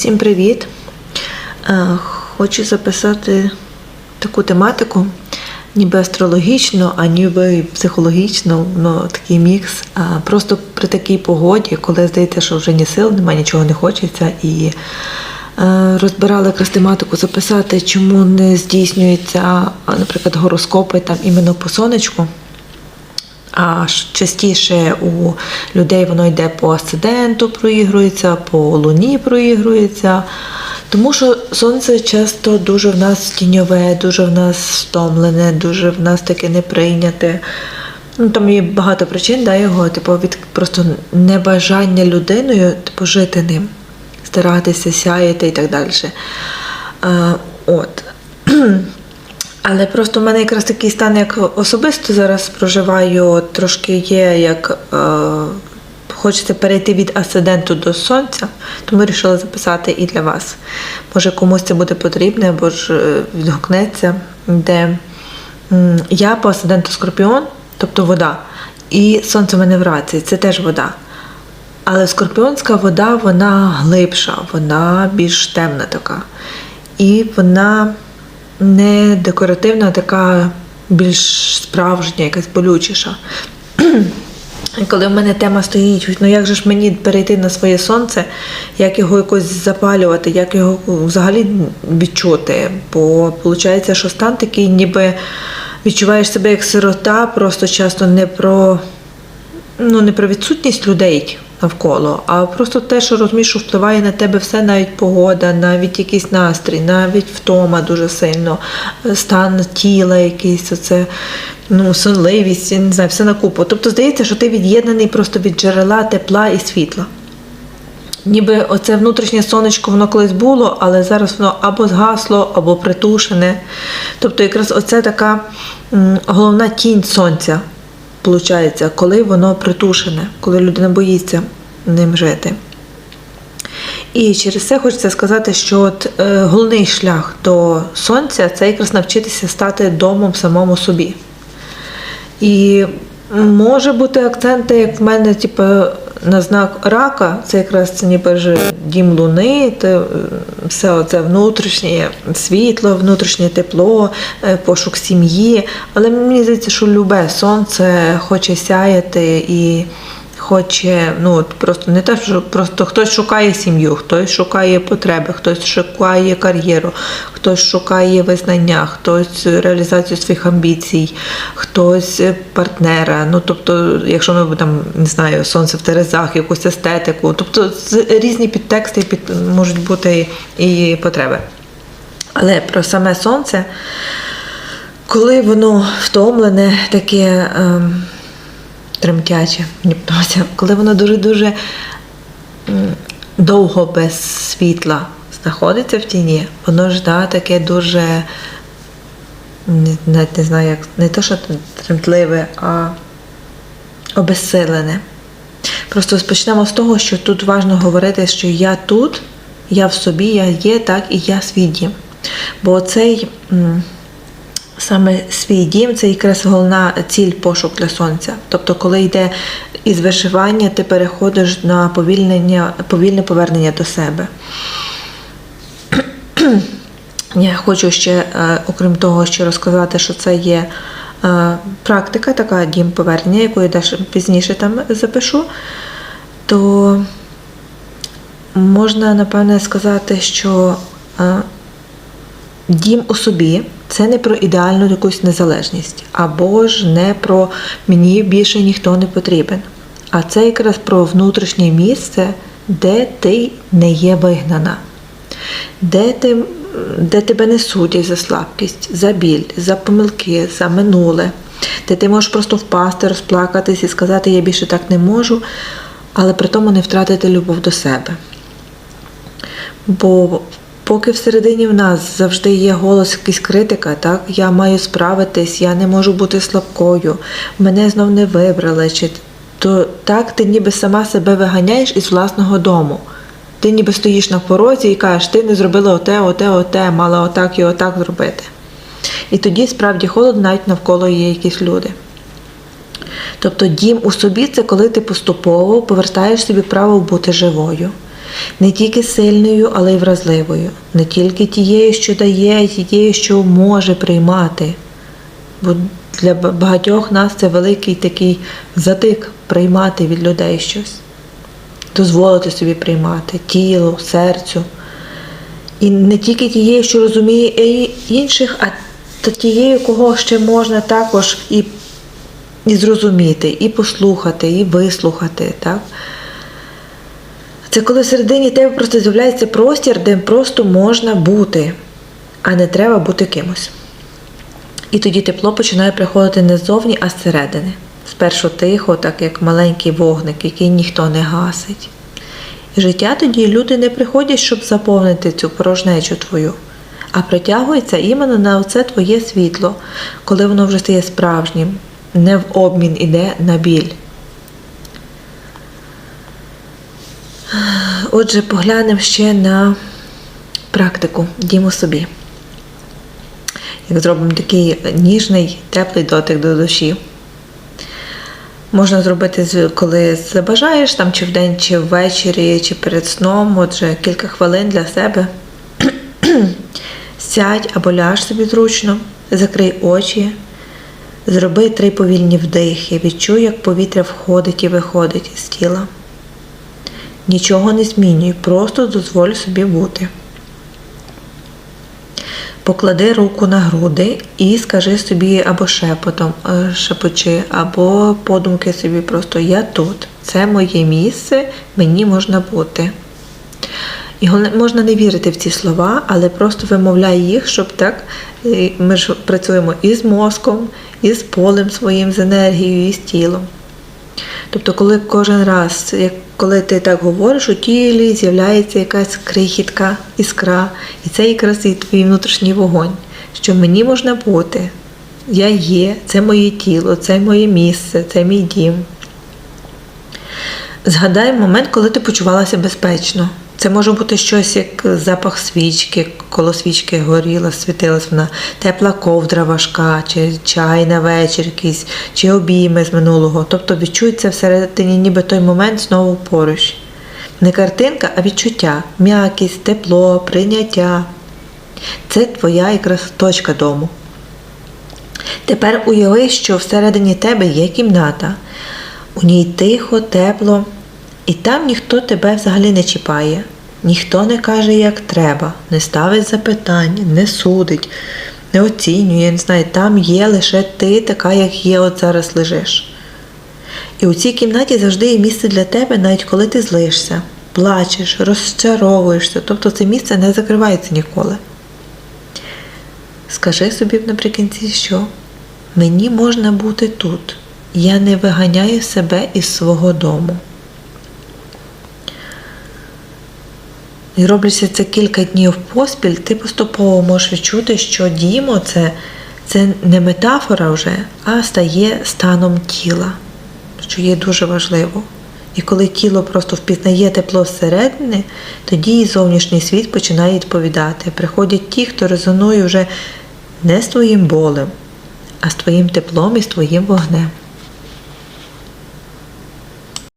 Всім привіт! Е, Хочу записати таку тематику, ніби астрологічну, а ніби і психологічну, ну такий мікс. А Просто при такій погоді, коли здається, що вже ні сил, немає, нічого не хочеться. І е, розбирала якраз тематику записати, чому не здійснюються, наприклад, гороскопи там іменно по сонечку. А частіше у людей воно йде по асценденту, проігрується, по луні проігрується. Тому що сонце часто дуже в нас тіньове, дуже в нас втомлене, дуже в нас таке неприйняте. Ну, там є багато причин, да, його, типу, від просто небажання людиною, типу, жити ним, старатися, сяяти і так далі. А, от. Але просто в мене якраз такий стан, як особисто зараз проживаю, трошки є, як е, хочеться перейти від асценденту до сонця, тому вирішила записати і для вас. Може комусь це буде потрібно, або ж е, відгукнеться, де я по асценденту Скорпіон, тобто вода, і сонце в мене в рації, це теж вода. Але скорпіонська вода, вона глибша, вона більш темна така. І вона не декоративна, а така більш справжня, якась болючіша. Коли в мене тема стоїть, ну як же ж мені перейти на своє сонце, як його якось запалювати, як його взагалі відчути? Бо виходить, що стан такий, ніби відчуваєш себе як сирота, просто часто не про, ну, не про відсутність людей навколо, а просто те, що розумієш, що впливає на тебе все, навіть погода, навіть якийсь настрій, навіть втома дуже сильно, стан тіла якийсь, оце, ну, сонливість, я не знаю, все на купу. Тобто здається, що ти від'єднаний просто від джерела тепла і світла. Ніби оце внутрішнє сонечко воно колись було, але зараз воно або згасло, або притушене. Тобто, якраз оце така головна тінь сонця, виходить, коли воно притушене, коли людина боїться ним жити. І через це хочеться сказати, що от, е, головний шлях до сонця це якраз навчитися стати домом самому собі. І може бути акценти, як в мене, типу, на знак рака, це якраз це ніби ж дім луни, це все це внутрішнє світло, внутрішнє тепло, е, пошук сім'ї. Але мені здається, що любе сонце хоче сяяти і хоче, ну от просто не те, що просто хтось шукає сім'ю, хтось шукає потреби, хтось шукає кар'єру, хтось шукає визнання, хтось реалізацію своїх амбіцій, хтось партнера. Ну тобто, якщо ми там не знаю, сонце в терезах, якусь естетику, тобто різні підтексти під можуть бути і потреби. Але про саме сонце, коли воно втомлене, таке ем, тремтяче, подобається, коли воно дуже-дуже довго без світла знаходиться в тіні, воно ж да, таке дуже, навіть не знаю, як, не то, що тремтливе, а обезсилене. Просто почнемо з того, що тут важливо говорити, що я тут, я в собі, я є, так, і я свій. Бо цей саме свій дім це якраз головна ціль пошук для сонця. Тобто, коли йде із вишивання, ти переходиш на повільнення, повільне повернення до себе. Я хочу ще, е, окрім того, ще розказати, що це є е, практика, така дім повернення, яку я пізніше там запишу, то можна напевне сказати, що е, дім у собі це не про ідеальну якусь незалежність, або ж не про мені більше ніхто не потрібен. А це якраз про внутрішнє місце, де ти не є вигнана, де, ти, де тебе не судять за слабкість, за біль, за помилки, за минуле, де ти можеш просто впасти, розплакатись і сказати, я більше так не можу, але при тому не втратити любов до себе. Бо поки всередині в нас завжди є голос, якийсь критика, так я маю справитись, я не можу бути слабкою, мене знов не вибрали, чи то так ти ніби сама себе виганяєш із власного дому. Ти ніби стоїш на порозі і кажеш, ти не зробила оте, оте, оте, мала отак і отак зробити. І тоді справді холодно, навіть навколо є якісь люди. Тобто дім у собі це коли ти поступово повертаєш собі право бути живою. Не тільки сильною, але й вразливою. Не тільки тією, що дає, тією, що може приймати. Бо для багатьох нас це великий такий затик приймати від людей щось, дозволити собі приймати тілу, серцю. І не тільки тією, що розуміє і інших, а тією, кого ще можна також і, і зрозуміти, і послухати, і вислухати. Так? Це коли всередині тебе просто з'являється простір, де просто можна бути, а не треба бути кимось. І тоді тепло починає приходити не ззовні, а зсередини. Спершу тихо, так як маленький вогник, який ніхто не гасить. І життя тоді люди не приходять, щоб заповнити цю порожнечу твою, а притягується іменно на оце твоє світло, коли воно вже стає справжнім, не в обмін іде на біль. Отже, поглянемо ще на практику Дімо собі. Як зробимо такий ніжний, теплий дотик до душі. Можна зробити, коли забажаєш, там чи вдень, чи ввечері, чи перед сном, отже, кілька хвилин для себе. Сядь або ляж собі зручно, закрий очі, зроби три повільні вдихи, відчуй, як повітря входить і виходить із тіла. Нічого не змінюй, просто дозволь собі бути. Поклади руку на груди і скажи собі або шепотом, е, шепочи, або подумки собі просто я тут. Це моє місце, мені можна бути. І можна не вірити в ці слова, але просто вимовляй їх, щоб так. е, Ми ж працюємо і з мозком, і з полем своїм, з енергією, і з тілом. Тобто, коли кожен раз, коли ти так говориш, у тілі з'являється якась крихітка, іскра, і це якраз і твій внутрішній вогонь, що мені можна бути, я є, це моє тіло, це моє місце, це мій дім. Згадай момент, коли ти почувалася безпечно. Це може бути щось як запах свічки, коло свічки горіла, світилась вона, тепла ковдра важка, чи чай на вечір якийсь, чи обійми з минулого. Тобто відчуй це всередині, ніби той момент знову поруч. Не картинка, а відчуття, м'якість, тепло, прийняття. Це твоя якраз точка дому. Тепер уяви, що всередині тебе є кімната. У ній тихо, тепло, і там ніхто тебе взагалі не чіпає, ніхто не каже, як треба, не ставить запитань, не судить, не оцінює, не знаю, там є лише ти, така, як є, от зараз лежиш. І у цій кімнаті завжди є місце для тебе, навіть коли ти злишся, плачеш, розчаровуєшся, тобто це місце не закривається ніколи. Скажи собі наприкінці, що мені можна бути тут. Я не виганяю себе із свого дому. І роблячи це кілька днів поспіль, ти поступово можеш відчути, що дімо це, це не метафора вже, а стає станом тіла, що є дуже важливо. І коли тіло просто впізнає тепло зсередини, тоді і зовнішній світ починає відповідати. Приходять ті, хто резонує вже не з твоїм болем, а з твоїм теплом і з твоїм вогнем.